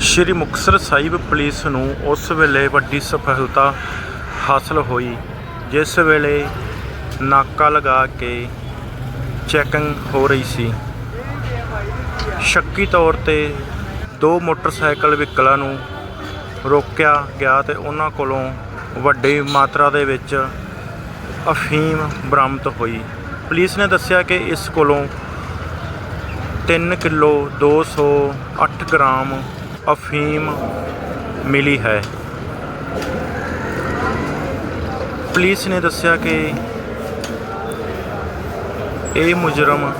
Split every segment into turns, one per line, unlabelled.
ਸ਼੍ਰੀ Muktsar Sahib police ਨੂੰ ਉਸ ਵੇਲੇ ਵੱਡੀ ਸਫਲਤਾ ਹਾਸਲ ਹੋਈ, ਜਿਸ ਵੇਲੇ ਨਾਕਾ ਲਗਾ ਕੇ ਚੈਕਿੰਗ ਹੋ ਰਹੀ ਸੀ। ਸ਼ੱਕੀ ਤੌਰ ਤੇ ਦੋ ਮੋਟਰਸਾਈਕਲ ਵਹੀਕਲਾਂ ਨੂੰ ਰੋਕਿਆ ਗਿਆ ਤੇ ਉਹਨਾਂ ਕੋਲੋਂ ਵੱਡੀ ਮਾਤਰਾ ਦੇ ਵਿੱਚ ਅਫੀਮ ਬਰਾਮਦ ਹੋਈ। ਪੁਲਿਸ ਨੇ ਦੱਸਿਆ ਕਿ ਇਸ ਕੋਲੋਂ 3 ਕਿਲੋ 208 ਗ੍ਰਾਮ ਅਫੀਮ ਮਿਲੀ ਹੈ। ਪੁਲਿਸ ਨੇ ਦੱਸਿਆ ਕਿ ਇਹ ਮੁਜਰਮ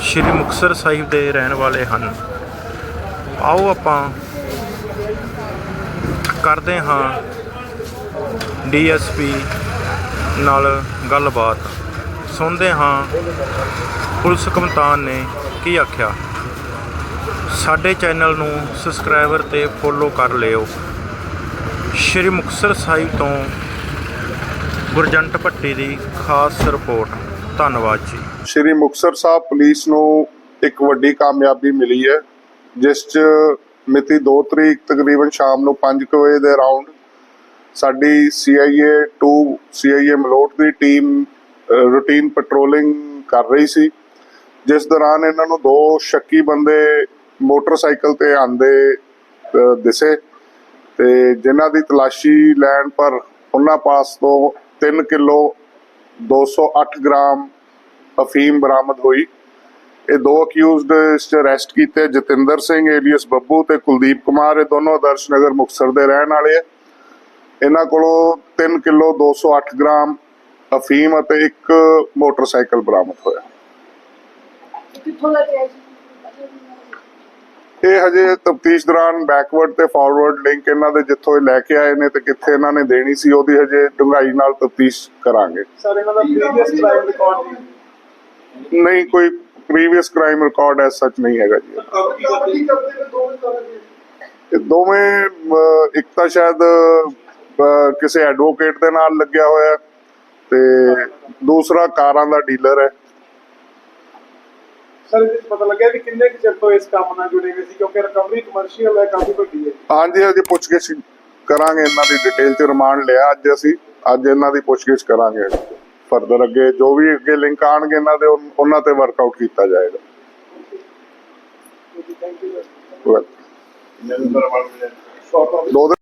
ਸ਼੍ਰੀ ਮੁਕਤਸਰ ਸਾਹਿਬ ਦੇ ਰਹਿਣ ਵਾਲੇ ਹਨ। ਆਓ ਆਪਾਂ ਕਰਦੇ ਹਾਂ ਡੀਐਸਪੀ ਨਾਲ ਗੱਲਬਾਤ। ਸੁਣਦੇ ਹਾਂ ਪੁਲਿਸ ਕਮਤਾਨ ਨੇ ਕੀ ਆਖਿਆ। ਸਾਡੇ ਚੈਨਲ ਨੂੰ ਸਬਸਕ੍ਰਾਈਬਰ ਤੇ ਫੋਲੋ ਕਰ ਲਿਓ। ਸ਼੍ਰੀ ਮੁਕਤਸਰ ਸਾਹਿਬ ਤੋਂ ਗੁਰਜੰਟ ਭੱਟੀ ਦੀ ਖਾਸ ਰਿਪੋਰਟ। ਧੰਨਵਾਦ ਜੀ।
ਸ਼੍ਰੀ ਮੁਕਤਸਰ ਸਾਹਿਬ ਪੁਲਿਸ ਨੂੰ ਇੱਕ ਵੱਡੀ ਕਾਮਯਾਬੀ ਮਿਲੀ ਹੈ, ਜਿਸ 'ਚ ਮਿਤੀ 2 ਤਰੀਕ ਤਕਰੀਬਨ ਸ਼ਾਮ ਨੂੰ 5 ਵਜੇ ਦੇ ਅਰਾਊਂਡ ਸਾਡੀ CIA 2 CIA ਮਲੋਟ ਦੀ ਟੀਮ ਰੂਟੀਨ ਪੈਟਰੋਲਿੰਗ ਕਰ ਰਹੀ ਸੀ, ਜਿਸ ਦੌਰਾਨ ਇਹਨਾਂ ਨੂੰ ਦੋ ਸ਼ੱਕੀ ਬੰਦੇ ਮੋਟਰਸਾਈਕਲ ਤੇ ਆਂਦੇ ਦਿਸੇ ਤੇ ਜਿਨ੍ਹਾਂ ਦੀ ਤਲਾਸ਼ੀ ਲੈਣ ਪਰ ਉਹਨਾਂ ਪਾਸ ਤੋਂ 3 ਕਿਲੋ 208 ਗ੍ਰਾਮ ਅਫੀਮ ਬਰਾਮਦ ਹੋਈ। ਇਹ ਦੋ ਅਕਿਊਜ਼ਡ ਇਸ ਚ ਅਰੈਸਟ ਕੀਤੇ। ਜਤਿੰਦਰ ਸਿੰਘ, ਏਲੀਅਸ ਬੱਬੂ ਤੇ ਕੁਲਦੀਪ ਕੁਮਾਰ, ਇਹ ਦੋਨੋਂ ਆਦਰਸ਼ ਨਗਰ ਮੁਕਤਸਰ ਦੇ ਰਹਿਣ ਵਾਲੇ ਆ। ਇਹਨਾਂ ਕੋਲੋਂ 3 ਕਿਲੋ 208 ਗ੍ਰਾਮ ਅਫੀਮ ਅਤੇ ਇੱਕ ਮੋਟਰਸਾਈਕਲ ਬਰਾਮਦ ਹੋਇਆ।
ਕਿੱਥੋਂ ਲੈ ਕੇ ਆਏ
ਇਹ ਹਜੇ ਤਫਤੀਸ਼ ਦੌਰਾਨ ਬੈਕਵਰਡ ਤੇ ਫਾਰਵਰਡ ਲਿੰਕ ਇਹਨਾਂ ਦੇ ਜਿੱਥੋਂ ਇਹ ਲੈ ਕੇ ਆਏ ਨੇ ਤੇ ਕਿੱਥੇ ਇਹਨਾਂ ਨੇ ਦੇਣੀ ਸੀ ਉਹਦੀ ਹਜੇ ਡੂੰਘਾਈ ਨਾਲ ਤਫਤੀਸ਼ ਕਰਾਂਗੇ।
ਸਰ ਇਹਨਾਂ ਦਾ ਪ੍ਰੀਵੀਅਸ ਕ੍ਰਾਈਮ ਰਿਕਾਰਡ ਨਹੀਂ।
ਕੋਈ ਪ੍ਰੀਵੀਅਸ ਕ੍ਰਾਈਮ ਰਿਕਾਰਡ ਐਸ ਸੱਚ ਨਹੀਂ ਹੈਗਾ ਜੀ। ਇਹ ਦੋਵੇਂ ਇੱਕ ਤਾਂ ਸ਼ਾਇਦ ਕਿਸੇ ਐਡਵੋਕੇਟ ਦੇ ਨਾਲ ਲੱਗਿਆ ਹੋਇਆ ਤੇ ਦੂਸਰਾ ਕਾਰਾਂ ਦਾ ਡੀਲਰ ਹੈ।
ਸਰ ਇਹ ਪਤਾ ਲੱਗਿਆ ਵੀ ਕਿੰਨੇ ਕੁ ਚਿਰ ਤੋਂ ਇਸ ਕੰਮ ਨਾਲ ਜੁੜੇ ਹੋਏ ਸੀ ਕਿਉਂਕਿ ਰਿਕਵਰੀ ਕਮਰਸ਼ੀਅਲ ਹੈ ਕਾਫੀ ਵੱਡੀ ਹੈ।
ਹਾਂਜੀ ਹਜੇ ਪੁੱਛਗਿੱਛ ਕਰਾਂਗੇ ਇਹਨਾਂ ਦੀ ਡਿਟੇਲ ਚ ਰਿਮਾਂਡ ਲਿਆ ਅੱਜ ਅਸੀਂ ਅੱਜ ਇਹਨਾਂ ਦੀ ਪੁੱਛਗਿੱਛ ਕਰਾਂਗੇ ਫਰਦਰ ਅੱਗੇ ਜੋ ਵੀ ਅੱਗੇ ਲਿੰਕ ਆਣਗੇ ਇਹਨਾਂ ਦੇ ਉਹਨਾਂ ਤੇ ਵਰਕਆਊਟ ਕੀਤਾ ਜਾਏਗਾ।
ਥੈਂਕ ਯੂ ਸਰ
ਦੋ